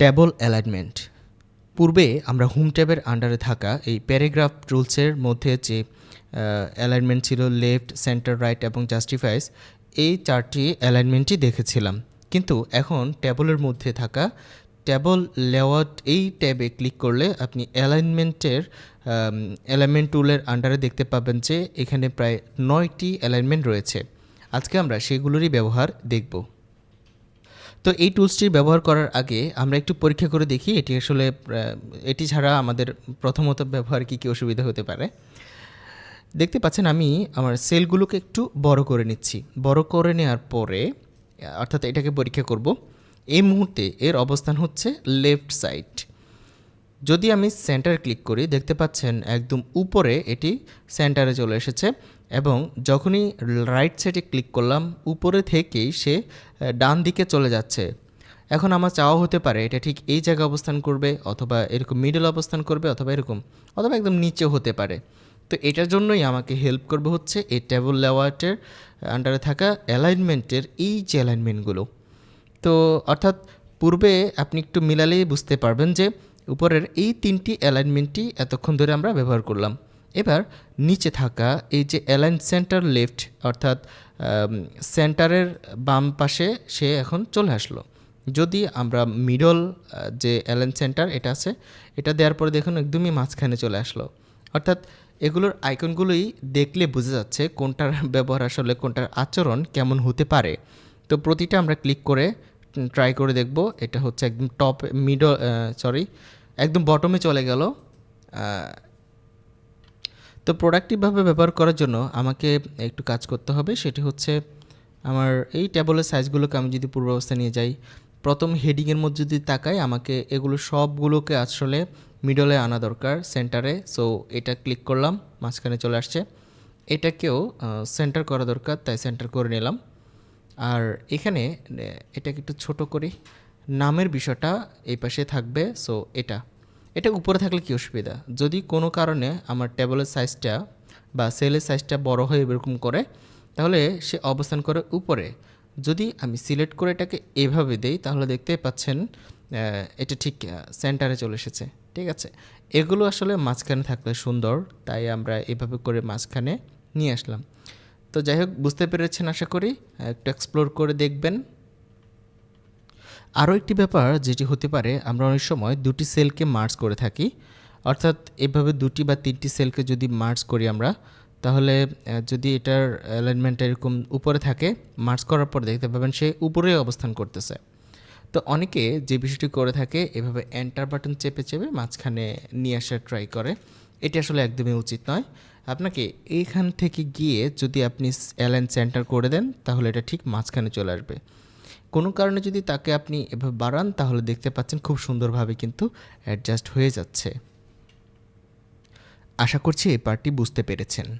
Table alignment পূর্বে আমরা home ট্যাবের আন্ডারে থাকা এই প্যারাগ্রাফ রুলসের মধ্যে যে অ্যালাইনমেন্ট ছিল লেফট সেন্টার রাইট এবং জাস্টিফাইস এই চারটি অ্যালাইনমেন্টই দেখেছিলাম। কিন্তু এখন ট্যাবলের মধ্যে থাকা ট্যাবল লেআউট এই ট্যাবে ক্লিক করলে আপনি অ্যালাইনমেন্টের অ্যালাইনমেন্ট টুলের আন্ডারে দেখতে পাবেন যে এখানে প্রায় নয়টি অ্যালাইনমেন্ট রয়েছে। আজকে আমরা সেগুলোরই ব্যবহার দেখব। তো এই টুলসটি ব্যবহার করার আগে আমরা একটু পরীক্ষা করে দেখি এটি আসলে এটি ছাড়া আমাদের প্রথমত ব্যবহার কী কী অসুবিধা হতে পারে। দেখতে পাচ্ছেন আমি আমার সেলগুলোকে একটু বড় করে নিচ্ছি। বড় করে নেওয়ার পরে অর্থাৎ এটাকে পরীক্ষা করব। এই মুহূর্তে এর অবস্থান হচ্ছে লেফট সাইড যদি আমি সেন্টার ক্লিক করি, দেখতে পাচ্ছেন একদম উপরে এটি সেন্টারে চলে এসেছে। এবং যখনই রাইট সাইডে ক্লিক করলাম, উপরে থেকেই সে ডান দিকে চলে যাচ্ছে। এখন আমার চাওয়া হতে পারে এটা ঠিক এই জায়গায় অবস্থান করবে অথবা এরকম মিডল অবস্থান করবে অথবা এরকম, অথবা একদম নিচে হতে পারে। তো এটার জন্যই আমাকে হেল্প করবে হচ্ছে এই টেবল লেওয়ার্টের আন্ডারে থাকা অ্যালাইনমেন্টের এই যে অ্যালাইনমেন্টগুলো তো অর্থাৎ পূর্বে আপনি একটু মিলালেই বুঝতে পারবেন যে উপরের এই তিনটি অ্যালাইনমেন্টই এতক্ষণ ধরে আমরা ব্যবহার করলাম। এবার নিচে থাকা এই যে অ্যালাইন সেন্টার লেফট, অর্থাৎ সেন্টারের বাম পাশে সে এখন চলে আসলো। যদি আমরা মিডল যে অ্যালাইন সেন্টার এটা আছে, এটা দেওয়ার পরে দেখুন একদমই মাঝখানে চলে আসলো। অর্থাৎ এগুলোর আইকনগুলোই দেখলে বোঝা যাচ্ছে কোনটার ব্যবহার আসলে, কোনটার আচরণ কেমন হতে পারে। তো প্রতিটা আমরা ক্লিক করে ট্রাই করে দেখব, এটা হচ্ছে একদম টপ মিডল সরি একদম বটমে চলে গেল। তো প্রোডাক্টিভভাবে ব্যবহার করার জন্য আমাকে একটু কাজ করতে হবে। সেটি হচ্ছে আমার এই ট্যাবলের সাইজগুলোকে আমি যদি পূর্বাবস্থা নিয়ে যাই, প্রথম হেডিংয়ের মধ্যে যদি তাকাই, আমাকে এগুলো সবগুলোকে আসলে মিডলে আনা দরকার সেন্টারে সো এটা ক্লিক করলাম, মাঝখানে চলে আসছে। এটাকেও সেন্টার করা দরকার, তাই সেন্টার করে নিলাম। আর এখানে এটাকে একটু ছোট করি। নামের বিষয়টা এই পাশে থাকবে সো এটা। এটা উপরে থাকলে কী অসুবিধা? যদি কোনো কারণে আমার টেবলের সাইজটা বা সেলের সাইজটা বড় হয়ে এরকম করে, তাহলে সে অবস্থান করে উপরে। যদি আমি সিলেক্ট করে এটাকে এভাবে দেই, তাহলে দেখতে পাচ্ছেন এটা ঠিক সেন্টারে চলে এসেছে। ঠিক আছে? এগুলো আসলে মাঝখানে থাকলে সুন্দর, তাই আমরা এভাবে করে মাঝখানে নিয়ে আসলাম। তো যাই হোক, বুঝতে পেরেছেন আশা করি। একটু এক্সপ্লোর করে দেখবেন। আরও একটি ব্যাপার যেটি হতে পারে, আমরা অনেক সময় দুটি সেলকে মার্জ করে থাকি। অর্থাৎ এভাবে দুটি বা তিনটি সেলকে যদি মার্জ করি আমরা, তাহলে যদি এটার অ্যালাইনমেন্ট এরকম উপরে থাকে মার্জ করার পর দেখতে পাবেন সে উপরে অবস্থান করতেছে। তো অনেকে যে বিষয়টি করে থাকে, এভাবে এন্টার বাটন চেপে চেপে মাঝখানে নিয়ে আসার ট্রাই করে। এটি আসলে একদমই উচিত নয়। আপনাকে এইখান থেকে গিয়ে যদি আপনি অ্যালাইন সেন্টার করে দেন, তাহলে এটা ঠিক মাঝখানে চলে আসবে। কোনো কারণে যদি তাকে আপনি এভাবে বাড়ান, তাহলে দেখতে পাচ্ছেন খুব সুন্দরভাবে কিন্তু অ্যাডজাস্ট হয়ে যাচ্ছে। আশা করছি এই পার্টটি বুঝতে পেরেছেন।